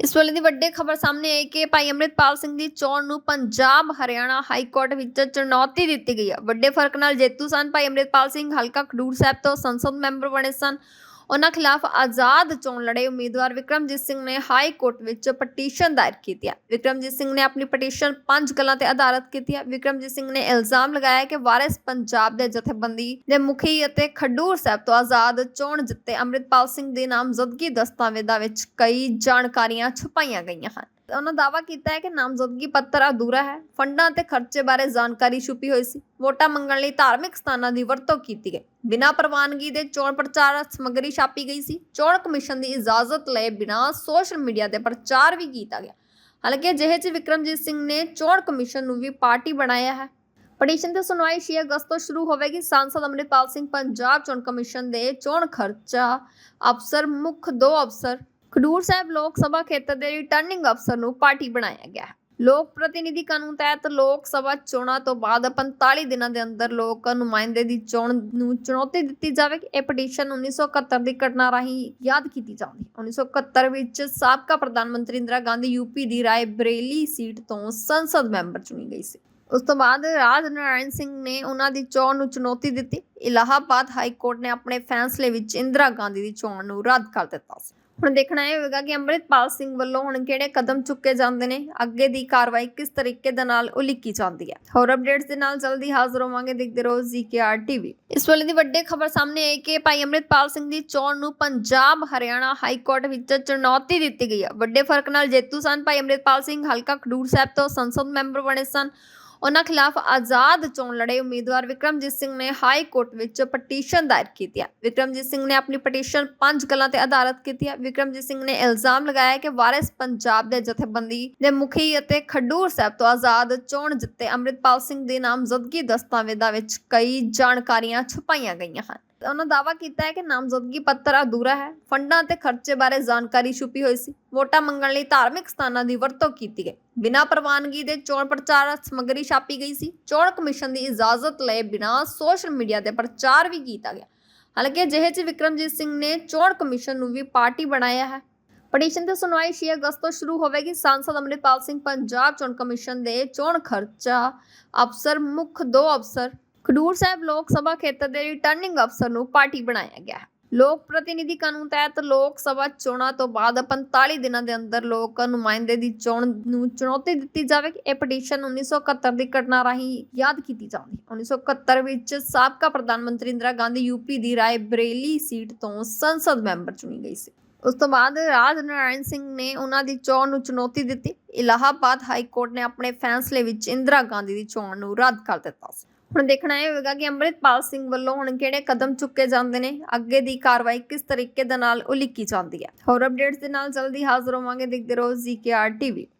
ਇਸ ਵੇਲੇ ਦੀ ਵੱਡੀ ਖਬਰ ਸਾਹਮਣੇ ਆਈ ਕਿ ਭਾਈ ਅੰਮ੍ਰਿਤਪਾਲ ਸਿੰਘ ਦੀ ਚੋਣ ਨੂੰ ਪੰਜਾਬ, ਹਰਿਆਣਾ ਹਾਈ ਕੋਰਟ ਵਿੱਚ ਚੁਣੌਤੀ ਦਿੱਤੀ ਗਈ ਹੈ। ਵੱਡੇ ਫ਼ਰਕ ਨਾਲ ਜੇਤੂ ਸਨ ਭਾਈ ਅੰਮ੍ਰਿਤਪਾਲ ਸਿੰਘ, ਹਲਕਾ ਖਡੂਰ ਸਾਹਿਬ ਤੋਂ ਸੰਸਦ ਮੈਂਬਰ ਬਣੇ ਸਨ। ਉਹਨਾਂ ਖਿਲਾਫ ਆਜ਼ਾਦ ਚੋਣ ਲੜੇ ਉਮੀਦਵਾਰ ਵਿਕਰਮਜੀਤ ਸਿੰਘ ਨੇ ਹਾਈ ਕੋਰਟ ਵਿੱਚ ਪਟੀਸ਼ਨ ਦਾਇਰ ਕੀਤੀ ਹੈ। ਵਿਕਰਮਜੀਤ ਸਿੰਘ ਨੇ ਆਪਣੀ ਪਟੀਸ਼ਨ ਪੰਜ ਗੱਲਾਂ ਤੇ ਆਧਾਰਿਤ ਕੀਤੀ ਹੈ। ਵਿਕਰਮਜੀਤ ਸਿੰਘ ਨੇ ਇਲਜ਼ਾਮ ਲਗਾਇਆ ਕਿ ਵਾਰਿਸ ਪੰਜਾਬ ਦੇ ਜਥੇਬੰਦੀ ਦੇ ਮੁਖੀ ਅਤੇ ਖਡੂਰ ਸਾਹਿਬ ਤੋਂ ਆਜ਼ਾਦ ਚੋਣ ਜਿੱਤੇ ਅੰਮ੍ਰਿਤਪਾਲ ਸਿੰਘ ਦੇ ਨਾਮਜ਼ਦਗੀ ਦਸਤਾਵੇਜ਼ਾਂ ਵਿੱਚ ਕਈ ਜਾਣਕਾਰੀਆਂ ਛੁਪਾਈਆਂ ਗਈਆਂ ਹਨ। ਉਹਨਾਂ ਦਾਅਵਾ ਕੀਤਾ ਹੈ ਕਿ ਨਾਮਜ਼ਦਗੀ ਪੱਤਰ ਅਧੂਰਾ ਹੈ। ਫੰਡਾਂ ਤੇ ਖਰਚੇ ਬਾਰੇ ਜਾਣਕਾਰੀ ਛੁਪੀ ਹੋਈ ਸੀ। ਵੋਟਾਂ ਮੰਗਣ ਲਈ ਧਾਰਮਿਕ ਸਥਾਨਾਂ ਦੀ ਵਰਤੋਂ ਕੀਤੀ ਗਈ। ਬਿਨਾਂ ਪ੍ਰਵਾਨਗੀ ਦੇ ਚੋਣ ਪ੍ਰਚਾਰ ਸਮੱਗਰੀ ਛਾਪੀ ਗਈ ਸੀ। ਚੋਣ ਕਮਿਸ਼ਨ ਦੀ ਇਜਾਜ਼ਤ ਲਏ ਬਿਨਾਂ ਸੋਸ਼ਲ ਮੀਡੀਆ ਤੇ ਪ੍ਰਚਾਰ ਵੀ ਕੀਤਾ ਗਿਆ। ਹਾਲਾਂਕਿ ਅਜਿਹੇ 'ਚ ਵਿਕਰਮਜੀਤ ਸਿੰਘ ਨੇ ਚੋਣ ਕਮਿਸ਼ਨ ਨੂੰ ਵੀ ਪਾਰਟੀ ਬਣਾਇਆ ਹੈ। ਪਟੀਸ਼ਨ ਤੇ ਸੁਣਵਾਈ 6 ਅਗਸਤ ਤੋਂ ਸ਼ੁਰੂ ਹੋਵੇਗੀ। ਸਾਂਸਦ ਅੰਮ੍ਰਿਤਪਾਲ ਸਿੰਘ ਪੰਜਾਬ ਚੋਣ ਕਮਿਸ਼ਨ ਦੇ ਚੋਣ ਖਰਚਾ ਅਫਸਰ, ਮੁੱਖ ਦੋ ਅਫਸਰ ਖਡੂਰ ਸਾਹਿਬ ਲੋਕ ਸਭਾ ਖੇਤਰ ਦੇ ਰਿਟਰਨਿੰਗ ਅਫਸਰ ਨੂੰ ਪਾਰਟੀ ਬਣਾਇਆ ਗਿਆ ਹੈ। ਲੋਕ ਪ੍ਰਤੀਨਿਧੀ ਕਾਨੂੰਨ ਤਹਿਤ ਲੋਕ ਸਭਾ ਚੋਣਾਂ ਤੋਂ ਬਾਅਦ 45 ਦਿਨਾਂ ਦੇ ਅੰਦਰ ਲੋਕ ਨੁਮਾਇੰਦੇ ਦੀ ਚੋਣ ਨੂੰ ਚੁਣੌਤੀ ਦਿੱਤੀ ਜਾਵੇਗੀ। ਇਹ ਪਟੀਸ਼ਨ 1971 ਦੀ ਘਟਨਾ ਰਾਹੀਂ ਯਾਦ ਕੀਤੀ ਜਾਂਦੀ ਹੈ। 1971 ਵਿੱਚ ਸਾਬਕਾ ਪ੍ਰਧਾਨ ਮੰਤਰੀ ਇੰਦਰਾ ਗਾਂਧੀ ਯੂਪੀ ਦੀ ਰਾਏ ਬਰੇਲੀ ਸੀਟ ਤੋਂ ਸੰਸਦ ਮੈਂਬਰ ਚੁਣੀ ਗਈ ਸੀ। ਉਸ ਤੋਂ ਬਾਅਦ ਰਾਜ ਨਾਰਾਇਣ ਸਿੰਘ ਨੇ ਉਹਨਾਂ ਦੀ ਚੋਣ ਨੂੰ ਚੁਣੌਤੀ ਦਿੱਤੀ। ਇਲਾਹਾਬਾਦ ਹਾਈ ਕੋਰਟ ਨੇ ਆਪਣੇ ਫੈਸਲੇ ਵਿੱਚ ਇੰਦਰਾ ਗਾਂਧੀ ਦੀ ਚੋਣ ਨੂੰ ਰੱਦ ਕਰ ਦਿੱਤਾ ਸੀ। ਹੁਣ ਦੇਖਣਾ ਇਹ ਹੋਵੇਗਾ ਕਿ ਅੰਮ੍ਰਿਤਪਾਲ ਸਿੰਘ ਵੱਲੋਂ ਹੁਣ ਕਿਹੜੇ ਕਦਮ ਚੁੱਕੇ ਜਾਂਦੇ ਨੇ, ਅੱਗੇ ਦੀ ਕਾਰਵਾਈ ਕਿਸ ਤਰੀਕੇ ਦੇ ਨਾਲ ਉਲੀਕੀ ਜਾਂਦੀ ਹੈ। ਹੋਰ ਅਪਡੇਟਸ ਦੇ ਨਾਲ ਜਲਦੀ ਹਾਜ਼ਰ ਹੋਵਾਂਗੇ, ਦੇਖਦੇ ਰਹੋ ਜ਼ੀਕੇਆਰ ਟੀਵੀ ਇਸ ਵੇਲੇ ਦੀ ਵੱਡੀ ਖਬਰ ਸਾਹਮਣੇ ਆਈ ਕਿ ਭਾਈ ਅੰਮ੍ਰਿਤਪਾਲ ਸਿੰਘ ਦੀ ਚੋਣ ਨੂੰ ਪੰਜਾਬ, ਹਰਿਆਣਾ ਹਾਈ ਕੋਰਟ ਵਿੱਚ ਚੁਣੌਤੀ ਦਿੱਤੀ ਗਈ ਹੈ। ਵੱਡੇ ਫ਼ਰਕ ਨਾਲ ਜੇਤੂ ਸਨ ਭਾਈ ਅੰਮ੍ਰਿਤਪਾਲ ਸਿੰਘ, ਹਲਕਾ ਖਡੂਰ ਸਾਹਿਬ ਤੋਂ ਸੰਸਦ ਮੈਂਬਰ ਬਣੇ ਸਨ। ਉਹਨਾਂ ਖਿਲਾਫ ਆਜ਼ਾਦ ਚੋਣ ਲੜੇ ਉਮੀਦਵਾਰ ਵਿਕਰਮਜੀਤ ਸਿੰਘ ਨੇ ਹਾਈ ਕੋਰਟ ਵਿੱਚ ਪਟੀਸ਼ਨ ਦਾਇਰ ਕੀਤੀ ਹੈ। ਵਿਕਰਮਜੀਤ ਸਿੰਘ ਨੇ ਆਪਣੀ ਪਟੀਸ਼ਨ ਪੰਜ ਗੱਲਾਂ ਤੇ ਆਧਾਰਿਤ ਕੀਤੀ ਹੈ। ਵਿਕਰਮਜੀਤ ਸਿੰਘ ਨੇ ਇਲਜ਼ਾਮ ਲਗਾਇਆ ਕਿ ਵਾਰਿਸ ਪੰਜਾਬ ਦੇ ਜਥੇਬੰਦੀ ਦੇ ਮੁਖੀ ਅਤੇ ਖਡੂਰ ਸਾਹਿਬ ਤੋਂ ਆਜ਼ਾਦ ਚੋਣ ਜਿੱਤੇ ਅੰਮ੍ਰਿਤਪਾਲ ਸਿੰਘ ਦੇ ਨਾਮਜ਼ਦਗੀ ਦਸਤਾਵੇਜ਼ਾਂ ਵਿੱਚ ਕਈ ਜਾਣਕਾਰੀਆਂ ਛੁਪਾਈਆਂ ਗਈਆਂ ਹਨ। ਉਹਨਾਂ ਦਾਅਵਾ ਕੀਤਾ ਹੈ ਕਿ ਨਾਮਜ਼ਦਗੀ ਪੱਤਰ ਅਧੂਰਾ ਹੈ। ਫੰਡਾਂ ਤੇ ਖਰਚੇ ਬਾਰੇ ਜਾਣਕਾਰੀ ਛੁਪੀ ਹੋਈ ਸੀ। ਵੋਟਾਂ ਮੰਗਣ ਲਈ ਧਾਰਮਿਕ ਸਥਾਨਾਂ ਦੀ ਵਰਤੋਂ ਕੀਤੀ ਗਈ। ਬਿਨਾਂ ਪ੍ਰਵਾਨਗੀ ਦੇ ਚੋਣ ਪ੍ਰਚਾਰ ਸਮੱਗਰੀ ਛਾਪੀ ਗਈ ਸੀ। ਚੋਣ ਕਮਿਸ਼ਨ ਦੀ ਇਜਾਜ਼ਤ ਲਏ ਬਿਨਾਂ ਸੋਸ਼ਲ ਮੀਡੀਆ ਤੇ ਪ੍ਰਚਾਰ ਵੀ ਕੀਤਾ ਗਿਆ। ਹਾਲਾਂਕਿ ਅਜਿਹੇ 'ਚ ਵਿਕਰਮਜੀਤ ਸਿੰਘ ਨੇ ਚੋਣ ਕਮਿਸ਼ਨ ਨੂੰ ਵੀ ਪਾਰਟੀ ਬਣਾਇਆ ਹੈ। ਪਟੀਸ਼ਨ ਤੇ ਸੁਣਵਾਈ 6 ਅਗਸਤ ਤੋਂ ਸ਼ੁਰੂ ਹੋਵੇਗੀ। ਸਾਂਸਦ ਅੰਮ੍ਰਿਤਪਾਲ ਸਿੰਘ, ਪੰਜਾਬ ਚੋਣ ਕਮਿਸ਼ਨ ਦੇ ਚੋਣ ਖਰਚਾ ਅਫਸਰ, ਮੁੱਖ ਦੋ ਅਫਸਰ ਖਡੂਰ ਸਾਹਿਬ ਲੋਕ ਸਭਾ ਖੇਤਰ ਦੇ ਰਿਟਰਨਿੰਗ ਅਫਸਰ ਨੂੰ ਪਾਰਟੀ ਬਣਾਇਆ ਗਿਆ ਹੈ। ਲੋਕ ਪ੍ਰਤੀਨਿਧੀ ਕਾਨੂੰਨ ਤਹਿਤ ਲੋਕ ਸਭਾ ਚੋਣਾਂ ਤੋਂ ਬਾਅਦ 45 ਦਿਨਾਂ ਦੇ ਅੰਦਰ ਲੋਕ ਨੁਮਾਇੰਦੇ ਦੀ ਚੋਣ ਨੂੰ ਚੁਣੌਤੀ ਦਿੱਤੀ ਜਾਵੇਗੀ। ਇਹ ਪਟੀਸ਼ਨ 1971 ਦੀ ਘਟਨਾ ਰਾਹੀਂ ਯਾਦ ਕੀਤੀ ਜਾਂਦੀ ਹੈ। 1971 ਵਿੱਚ ਸਾਬਕਾ ਪ੍ਰਧਾਨ ਮੰਤਰੀ ਇੰਦਰਾ ਗਾਂਧੀ ਯੂਪੀ ਦੀ ਰਾਏ ਬਰੇਲੀ ਸੀਟ ਤੋਂ ਸੰਸਦ ਮੈਂਬਰ ਚੁਣੀ ਗਈ ਸੀ। ਉਸ ਤੋਂ ਬਾਅਦ ਰਾਜ ਨਾਰਾਇਣ ਸਿੰਘ ਨੇ ਉਹਨਾਂ ਦੀ ਚੋਣ ਨੂੰ ਚੁਣੌਤੀ ਦਿੱਤੀ। ਇਲਾਹਾਬਾਦ ਹਾਈ ਕੋਰਟ ਨੇ ਆਪਣੇ ਫੈਸਲੇ ਵਿੱਚ ਇੰਦਰਾ ਗਾਂਧੀ ਦੀ ਚੋਣ ਨੂੰ ਰੱਦ ਕਰ ਦਿੱਤਾ ਸੀ। ਹੁਣ ਦੇਖਣਾ ਇਹ ਹੋਵੇਗਾ ਕਿ ਅੰਮ੍ਰਿਤਪਾਲ ਸਿੰਘ ਵੱਲੋਂ ਹੁਣ ਕਿਹੜੇ ਕਦਮ ਚੁੱਕੇ ਜਾਂਦੇ ਨੇ, ਅੱਗੇ ਦੀ ਕਾਰਵਾਈ ਕਿਸ ਤਰੀਕੇ ਦੇ ਨਾਲ ਉਲੀਕੀ ਜਾਂਦੀ ਹੈ। ਹੋਰ ਅਪਡੇਟਸ ਦੇ ਨਾਲ ਜਲਦੀ ਹਾਜ਼ਰ ਹੋਵਾਂਗੇ, ਦੇਖਦੇ ਰਹੋ ਜ਼ੀਕੇਆਰ ਟੀਵੀ